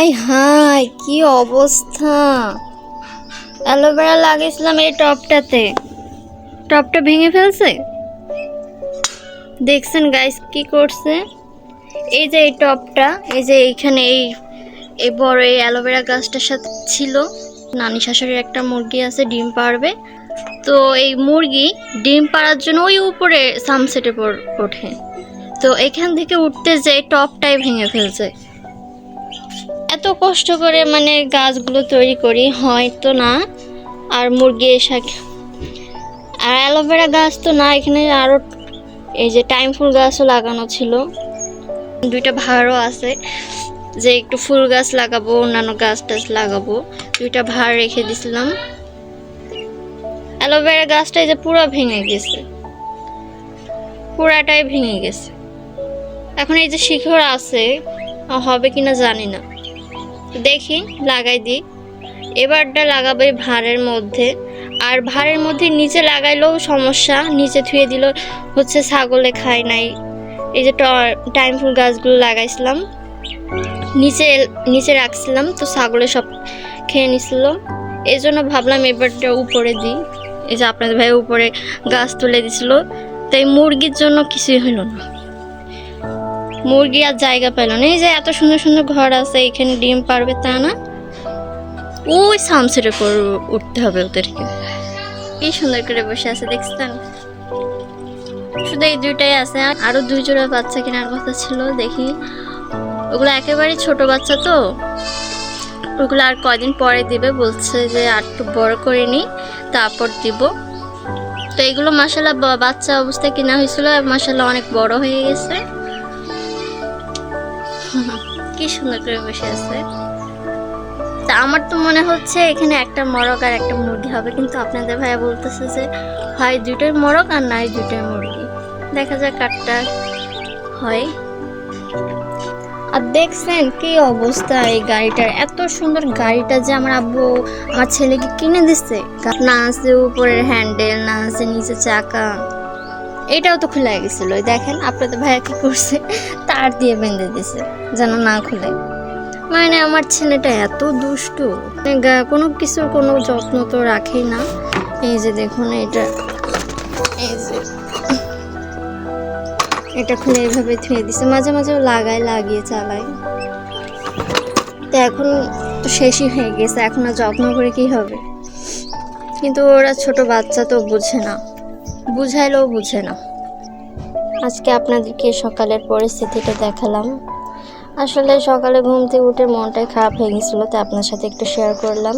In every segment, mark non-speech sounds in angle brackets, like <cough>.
High high, কি অবস্থা? Aloe vera লাগিয়েছিলাম এই টপটাতে। টপটা ভেঙে ফেলছে? দেখছেন গাইস কি করছে? এই যে এই টপটা, এই যে এইখানে এই এই বড় এই অ্যালোভেরা গাছটার সাথে ছিল। নানি শাশুড়ির একটা মুরগি আছে, ডিম পারবে তো এই মুরগি ডিম পাড়ার জন্য ওই উপরে সানসেটে ওঠে। তো এখান থেকে উঠতে যে টপটাই ভেঙে ফেলছে। কষ্ট করে মানে গাছগুলো তৈরি করি, হয়তো না। আর মুরগি এসে আর অ্যালোভেরা গাছ তো না, এখানে আরও এই যে টাইম ফুল গাছও লাগানো ছিল। দুইটা ভাড়ও আছে, যে একটু ফুল গাছ লাগাবো, অন্যান্য গাছ টাছ লাগাবো। দুইটা ভাড় রেখে দিছিলাম। অ্যালোভেরা গাছটা এই যে পুরো ভেঙে গেছে। পুরাটাই ভেঙে গেছে। এখন এই যে শিখর আছে, হবে কিনা জানি না। দেখি, লাগাই দিই। এবারটা লাগাবো ভাড়ের মধ্যে। আর ভাড়ের মধ্যে নিচে লাগাইলেও সমস্যা, নিচে থুয়ে দিল হচ্ছে ছাগলে খায় নাই। এই যে টাইম ফুল গাছগুলো লাগাইছিলাম। নিচে নিচে রাখছিলাম, তো ছাগলে সব খেয়ে নিছিল। এই জন্য ভাবলাম এবারটা উপরে দিই। এই যে আপনাদের ভাই উপরে গাছ তুলে দিছিল। তাই মুরগির জন্য কিছুই হলো না। মুরগি আর জায়গা পেল না। এই যে এত সুন্দর সুন্দর ঘর আছে, এখানে ডিম পারবে তা না। ওই সামসের উপর উঠতে হবে ওদেরকে। কি সুন্দর করে বসে আছে, দেখছেন? শুধু এই দুইটাই আছে, আরও দুই জোড়া বাচ্চা কেনার কথা ছিল, দেখি। ওগুলো একেবারেই ছোট বাচ্চা তো। ওগুলো আর কয়দিন পরে দিবে, বলছে যে আর একটু বড় করে নিই, তারপর দিব। তো এগুলো মাসাল্লাহ বাচ্চা অবস্থায় কেনা হয়েছিল মাসাল্লাহ অনেক বড় হয়ে গেছে। <laughs> কি সুন্দর করে বসে আছে। তা আমার তো মনে হচ্ছে এখানে একটা মরক আর একটা মুরগি হবে, কিন্তু আপনাদের ভাইয়া বলতেছে যে হয় দুটোই মরক আর নাই দুটোই মুরগি। দেখা যাক কাঠটা হয়। আর দেখছেন কি অবস্থা এই গাড়িটার? এত সুন্দর গাড়িটা যে আমার আব্বু আমার ছেলেকে কিনে দিচ্ছে না আছে উপরের হ্যান্ডেল না আছে নিচে চাকা। এটাও তো খুলে গেছিল দেখেন আপনাদের ভাইয়া কি করছে, তার দিয়ে বেঁধে দিছে, যেন না খুলে। মানে আমার ছেলেটা এত দুষ্টু মানে কোনো কিছুর কোনো যত্ন তো রাখেই না। এই যে দেখুন এটা, এই যে। এটা খুলে এইভাবে থুয়ে দিছে, মাঝে মাঝে লাগায়, লাগিয়ে, চালায়। তো এখন তো শেষই হয়ে গেছে, এখন আর যত্ন করে কি হবে? কিন্তু ওরা ছোট বাচ্চা তো বুঝে না। বুঝাইলেও বুঝে না। আজকে আপনাদেরকে সকালের পরিস্থিতিটা দেখালাম। আসলে সকালে ঘুম থেকে উঠে মনটাই খারাপ হয়ে গেছিল, তাই আপনার সাথে একটু শেয়ার করলাম।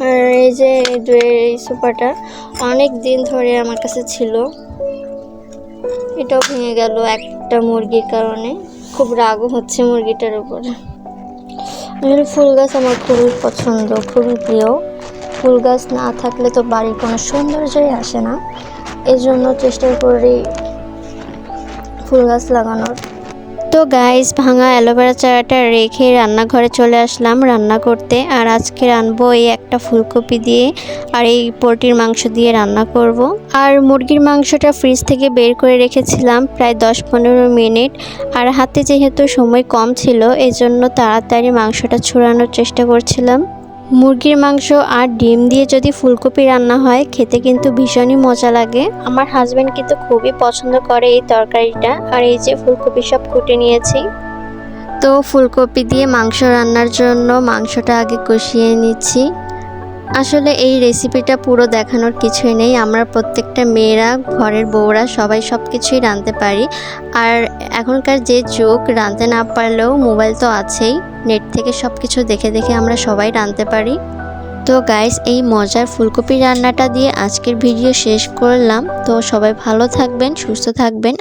আর এই যে এই সোফাটা অনেক দিন ধরে আমার কাছে ছিল। এটাও ভেঙে গেল একটা মুরগির কারণে। খুব রাগও হচ্ছে মুরগিটার উপরে। ফুল গাছ আমার খুবই পছন্দ, খুবই প্রিয়। ফুল গাছ না থাকলে তো বাড়ির কোনো সৌন্দর্যই আসে না। এই জন্য চেষ্টা করি ফুল গাছ লাগানোর। তো গাইস ভাঙা অ্যালোভেরা চারাটা রেখে রান্নাঘরে চলে আসলাম রান্না করতে। আর আজকে রানবো এই একটা ফুলকপি দিয়ে আর এই পোলট্রির মাংস দিয়ে রান্না করব। আর মুরগির মাংসটা ফ্রিজ থেকে বের করে রেখেছিলাম প্রায় দশ পনেরো মিনিট। আর হাতে যেহেতু সময় কম ছিল, এজন্য তাড়াতাড়ি মাংসটা ছুড়ানোর চেষ্টা করছিলাম। মুরগির মাংস আর ডিম দিয়ে যদি ফুলকপি রান্না হয়, খেতে কিন্তু ভীষণই মজা লাগে। আমার হাজব্যান্ড কিন্তু খুবই পছন্দ করে এই তরকারিটা আর এই যে ফুলকপি সব কুটে নিয়েছি। তো ফুলকপি দিয়ে মাংস রান্নার জন্য মাংসটা আগে কষিয়ে নিচ্ছি। আসলে এই রেসিপিটা পুরো দেখানোর কিছুই নেই। আমরা প্রত্যেকটা মেয়েরা, ঘরের বউরা সবাই সব কিছুই রাঁধতে পারি। আর এখনকার যে যুগ, রাঁধতে না পারলেও মোবাইল তো আছেই। নেট থেকে সব কিছু দেখে দেখে আমরা সবাই রাঁধতে পারি। তো গাইস এই মজার ফুলকপি রান্নাটা দিয়ে আজকের ভিডিও শেষ করলাম। তো সবাই ভালো থাকবেন, সুস্থ থাকবেন।